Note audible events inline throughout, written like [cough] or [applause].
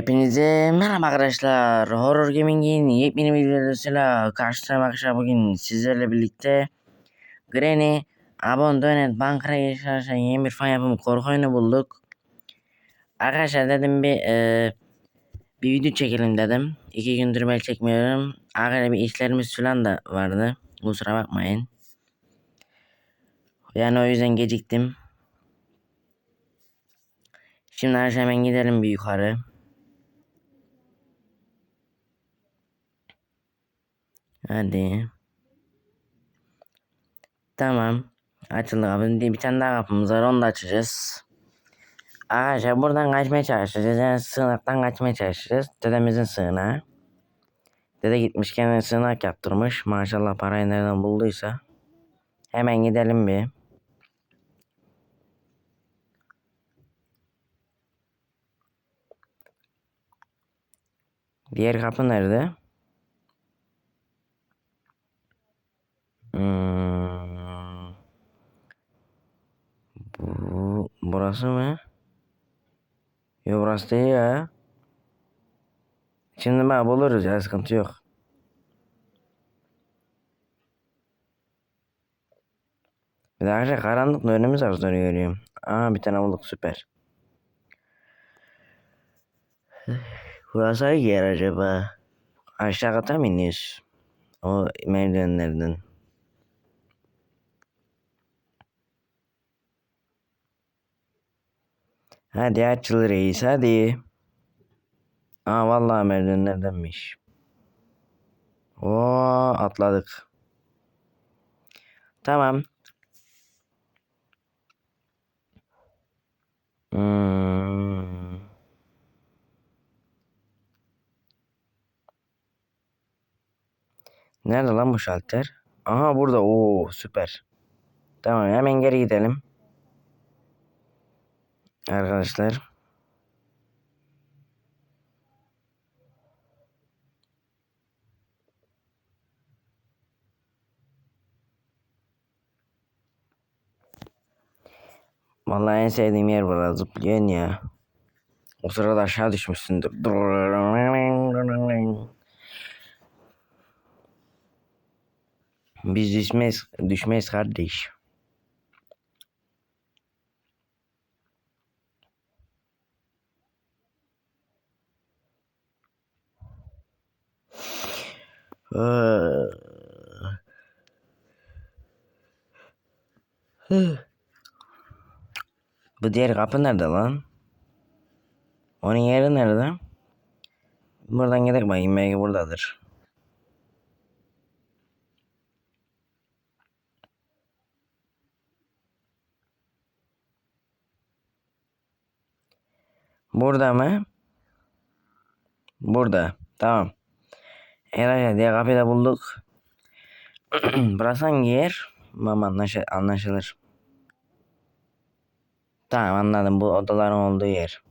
Hepinize merhaba arkadaşlar. Horror Gaming'in yepyeni videosuyla karşınızdayım arkadaşlar. Bugün sizlerle birlikte Granny, Abon Dönet, Bankara Geçerken yeni bir fan yapımı korku oyunu bulduk. Arkadaşlar dedim bir e, bir video çekelim dedim. İki gündür ben çekmiyorum. Arkadaşlar bir işlerimiz falan da vardı. Kusura bakmayın. Yani o yüzden geciktim. Şimdi arkadaşlar hemen gidelim bir yukarı. Hadi. Tamam. Açıldı kapı. Bir tane daha kapımız var. Onu da açacağız. Arkadaşlar buradan kaçmaya çalışacağız. Yani sığınaktan kaçmaya çalışacağız. Dedemizin sığınağı. Dede gitmiş kendine sığınak yaptırmış. Maşallah parayı nereden bulduysa. Hemen gidelim bir. Diğer kapı nerede? Hmm. Bu burası mı? Yok burası değil ya. Şimdi bak buluruz ya sıkıntı yok. Bir de arkadaşlar karanlıkla önümüz az görüyorum. Aa bir tane bulduk süper. Burası hangi yer acaba? Aşağı kata mı iniyoruz? O merdivenlerden. Hadi açıl reis hadi. Aa vallahi merdivenlerdenmiş. Oo atladık. Tamam. Hmm. Nerede lan bu şalter? Aha burada. Oo süper. Tamam hemen geri gidelim. Arkadaşlar. Vallahi en sevdiğim yer burada zıplayan ya. O sırada aşağı düşmüşsündür. Biz düşmeyiz, düşmeyiz kardeş. Bu diğer kapı nerede lan? Onun yeri nerede? Buradan gidelim bakayım belki buradadır. Burada mı? Burada. Tamam. Herhalde diye da bulduk. [clears throat] Burası hangi yer? Tamam anlaşılır. anlaşılır. Tamam anladım. Bu odaların olduğu yer.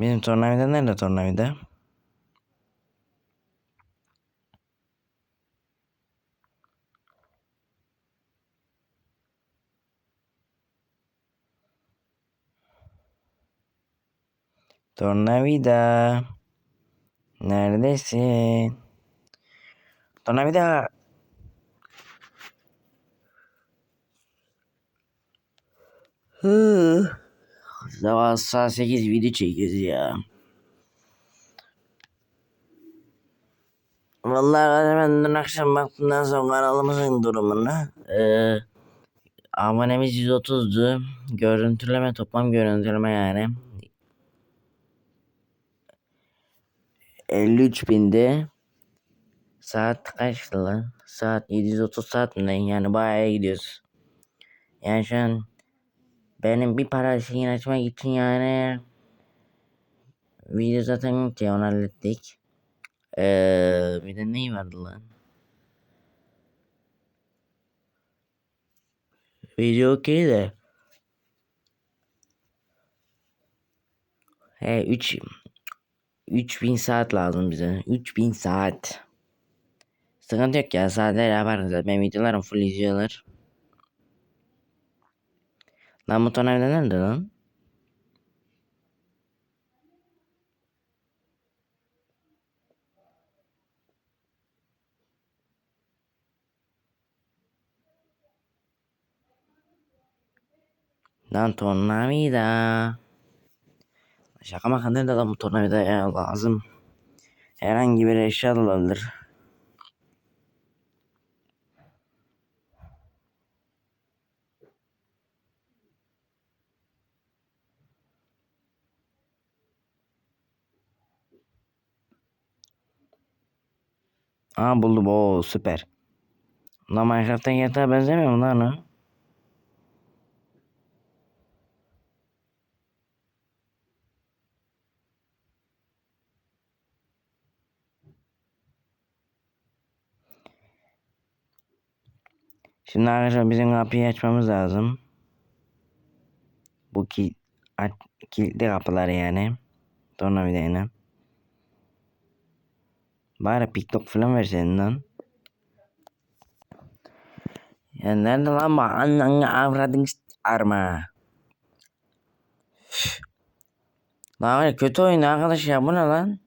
Bizim tornavida nerede tornavida? Tornavida. Neredesin? Tornavida. Hı. Sabah saat 8 video çekiyoruz ya. Vallahi ben dün akşam baktımdan sonra kanalımızın durumuna. Ee, abonemiz 130'du. Görüntüleme toplam görüntüleme yani. 53 binde. Saat kaçtı lan? Saat 730 saat mi? Yani bayağı gidiyoruz. Yani şu an benim bir para şeyini açmak için yani video zaten yok ya onu hallettik. Ee, bir de neyi vardı lan? Video okey de. He 3 3000 saat lazım bize. 3000 saat. Sıkıntı yok ya saatler yaparız. Ben videolarım full izliyorlar. Lan bu tornavida nerede lan? Lan tornavida. Şaka maka nerede lan bu tornavida lazım. Herhangi bir eşya da olabilir. Aa buldum. Oo süper. Lan Minecraft'tan GTA benzemiyor mu lan o? Şimdi arkadaşlar bizim kapıyı açmamız lazım. Bu ki aç, kilitli kapılar yani. Tornavidayla. Bari picklock falan verseydin lan. Ya nerede lan bu ananı avradın arma. Lan var kötü oyun arkadaş ya bu ne lan?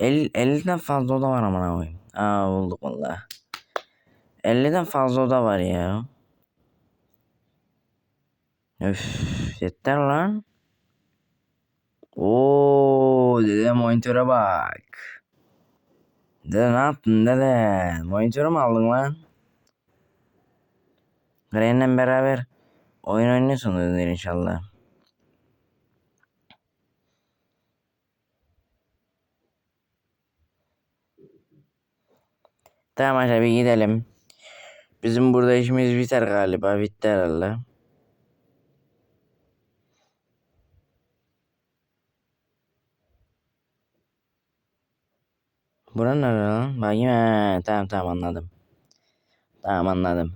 50, 50'den fazla oda var amına koyayım. Aa bulduk valla. 50'den fazla oda var ya. Öf yeter lan. Oo dede monitöre bak. Dede ne yaptın dede? Monitörü mü aldın lan? Gren'le beraber oyun oynuyorsun dede inşallah. Tamam bir gidelim. Bizim burada işimiz biter galiba. Bitti herhalde. Bura nere lan? Bakayım he. Tamam tamam anladım. Tamam anladım.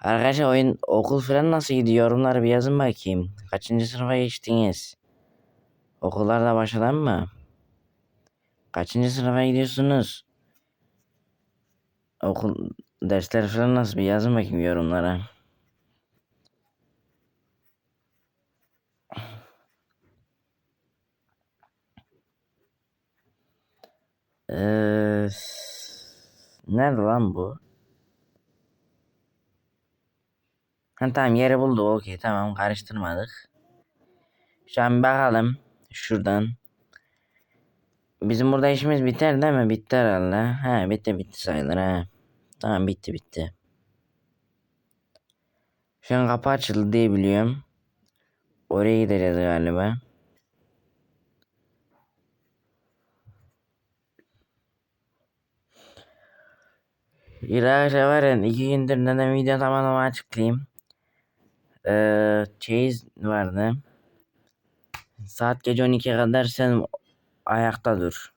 Arkadaşlar oyun okul falan nasıl gidiyor? Yorumları bir yazın bakayım. Kaçıncı sınıfa geçtiniz? Okullarda başladı mı? Kaçıncı sınıfa gidiyorsunuz? Okul dersler falan nasıl bir yazın bakayım yorumlara. Ee, nerede lan bu? Ha, tamam yeri buldu. Okey tamam karıştırmadık. Şu an bakalım şuradan. Bizim burada işimiz biter değil mi? Bitti herhalde. Ha bitti bitti sayılır ha. Tamam bitti bitti. Şu an kapı açıldı diye biliyorum. Oraya gideceğiz galiba. İlaçla var ya iki gündür neden video tamamen açıklayayım. Ee, çeyiz vardı. Saat gece 12'ye kadar sen ayakta dur.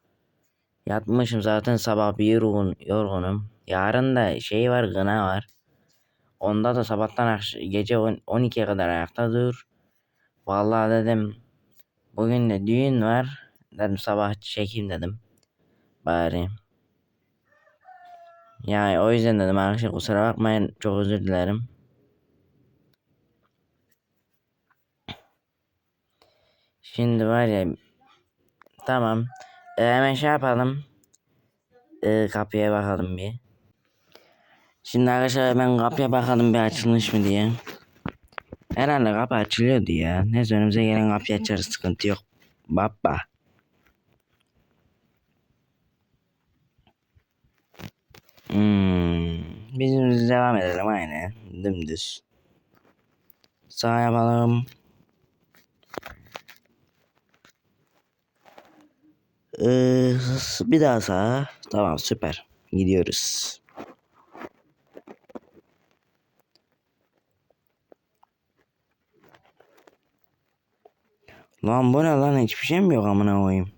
Yatmışım zaten sabah bir yorgun, yorgunum. Yarın da şey var gına var. Onda da sabahtan gece 12'ye kadar ayakta dur. Vallahi dedim bugün de düğün var. Dedim sabah çekeyim dedim. Bari. Yani o yüzden dedim arkadaşlar kusura bakmayın çok özür dilerim. Şimdi var ya tamam ee, hemen şey yapalım. Ee, kapıya bakalım bir. Şimdi arkadaşlar hemen kapıya bakalım bir açılmış mı diye. Herhalde kapı açılıyordu ya. Neyse önümüze gelen kapıyı açarız sıkıntı yok. Baba. Hmm. Biz devam edelim aynı. Dümdüz. Sağ yapalım. Ee, bir daha sağa. Tamam süper. Gidiyoruz. Lan bu ne lan hiçbir şey mi yok amına koyayım.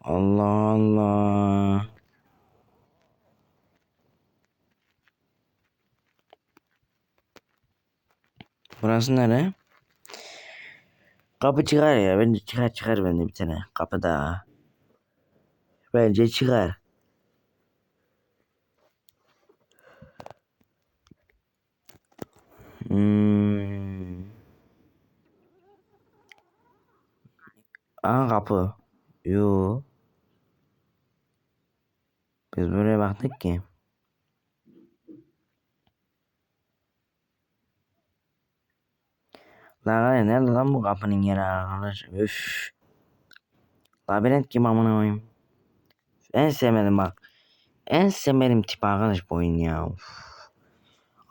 Allah Allah. Burası nere? Kapı çıkar ya. Bence çıkar çıkar bende bir tane. Kapı daha. Bence çıkar. Hmm. Aa kapı. Yo. Biz buraya baktık ki. Lan nerede lan bu kapının yeri arkadaş? Üf. Labirent gibi amına koyayım. En sevmedim bak. En sevmediğim tip arkadaş bu oyun ya. Uf.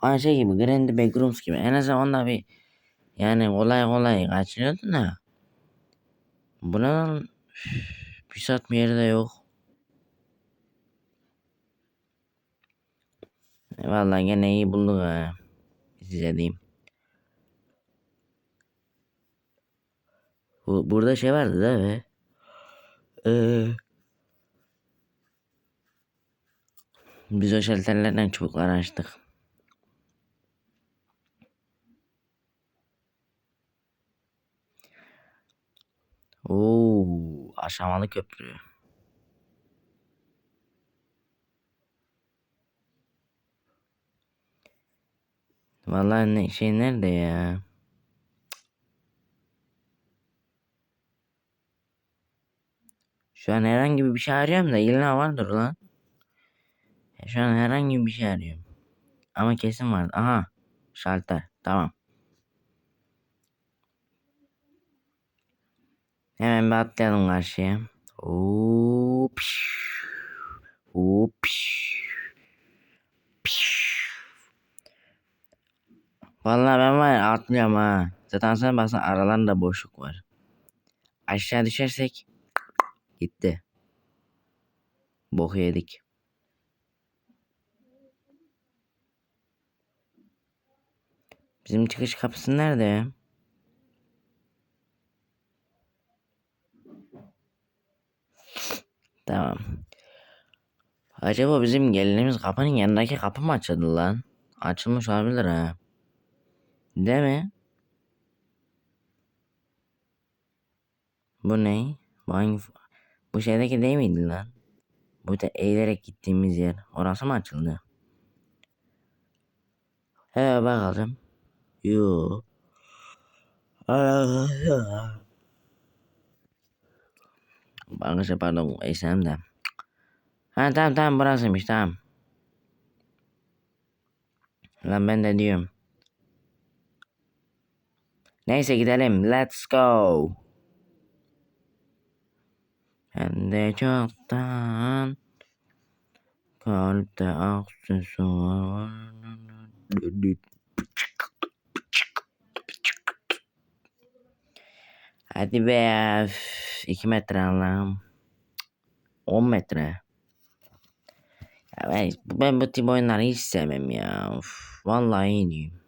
Aynı şey gibi Grand Backrooms gibi. En azından onda bir yani kolay kolay kaçırıyordu da. Bunun bir saat bir yeri de yok. Vallahi gene iyi bulduk ha. Size diyeyim. Bu, burada şey vardı da be. Ee, biz o şalterlerden çubuklar açtık. Oo, aşamalı köprü. Vallahi ne, şey nerede ya? Şu an herhangi bir şey arıyorum da illa vardır lan. Şu an herhangi bir şey arıyorum. Ama kesin var. Aha. Şalter. Tamam. Hemen bir atlayalım karşıya. Hop. Hop. Vallahi ben var ya atlıyorum ha. Zaten sen baksana aralarında boşluk var. Aşağı düşersek gitti. Boku yedik. Bizim çıkış kapısı nerede? Tamam. Acaba bizim gelinimiz kapının yanındaki kapı mı açıldı lan? Açılmış olabilir ha. Değil mi? Bu ne? Bu hangi... Bu şeydeki değil miydi lan? Bu da eğilerek gittiğimiz yer. Orası mı açıldı? He bakalım. Yo. Arkadaşlar pardon eşlerim de. Ha tamam tamam burasıymış tamam. Lan ben de diyorum. Neyse gidelim. Let's go. Hem de çoktan kalpte aksesuar Hadi be 2 metre Allah'ım. 10 metre. Ya ben, ben bu tip oyunları hiç sevmem ya. Uf, vallahi iyi diyeyim.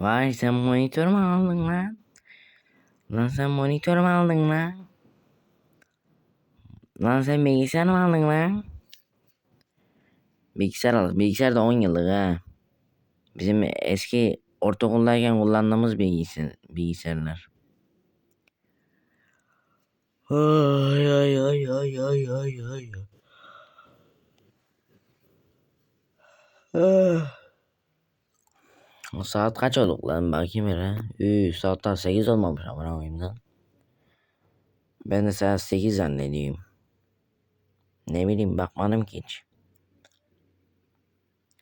Vay sen monitör mü aldın lan? Lan sen monitör mü aldın lan? Lan sen bilgisayar mı aldın lan? Bilgisayar aldık. Bilgisayar da 10 yıllık ha. Bizim eski ortaokuldayken kullandığımız bilgisayar, bilgisayarlar. Ay ay ay ay ay ay ay. Ah. O saat kaç olduk lan bakayım hele. Üü saat daha 8 olmamış ama koyayım lan. Ben de saat 8 zannediyorum. Ne bileyim bakmadım ki hiç.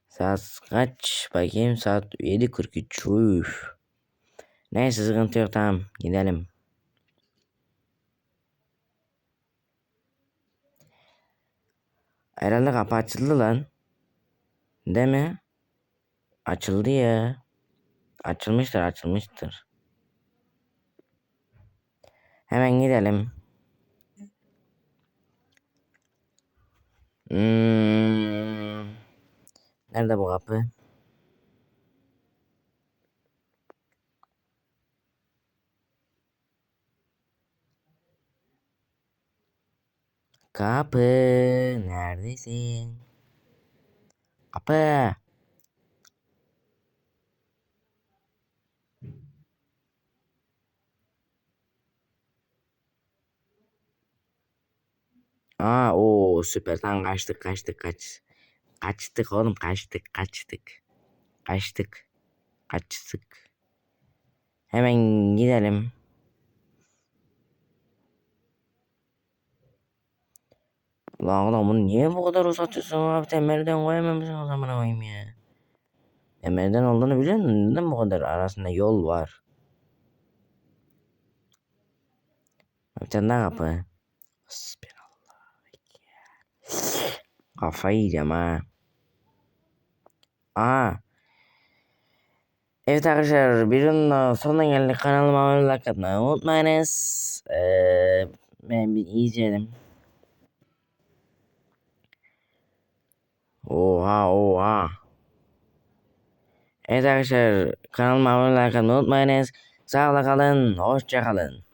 Saat kaç? Bakayım saat 7.43. Üf. Neyse sıkıntı yok tamam gidelim. Herhalde kapı açıldı lan. Değil mi? Açıldı ya. Açılmıştır açılmıştır. Hemen gidelim. Hmm. Nerede bu kapı? Kapı neredesin? Kapı. Aa o süper tamam kaçtık kaçtık kaç. Kaçtık oğlum kaçtık kaçtık. Kaçtık. Kaçtık. Hemen gidelim. Lan oğlum bunu niye bu kadar uzatıyorsun abi? Temelden koyamamışsın o zaman koyayım ya. Temelden olduğunu biliyor musun? Neden bu kadar arasında yol var? Bir tane daha kapı. Hasbinallah. Kafayı yiyeceğim ha. Aa. Evet arkadaşlar videonun da sonuna geldik. Kanalıma abone like atmayı unutmayınız. Ee, ben bir izleyelim. Oha oha. Evet arkadaşlar kanalıma abone like atmayı unutmayınız. Sağlıkla kalın. Hoşça kalın.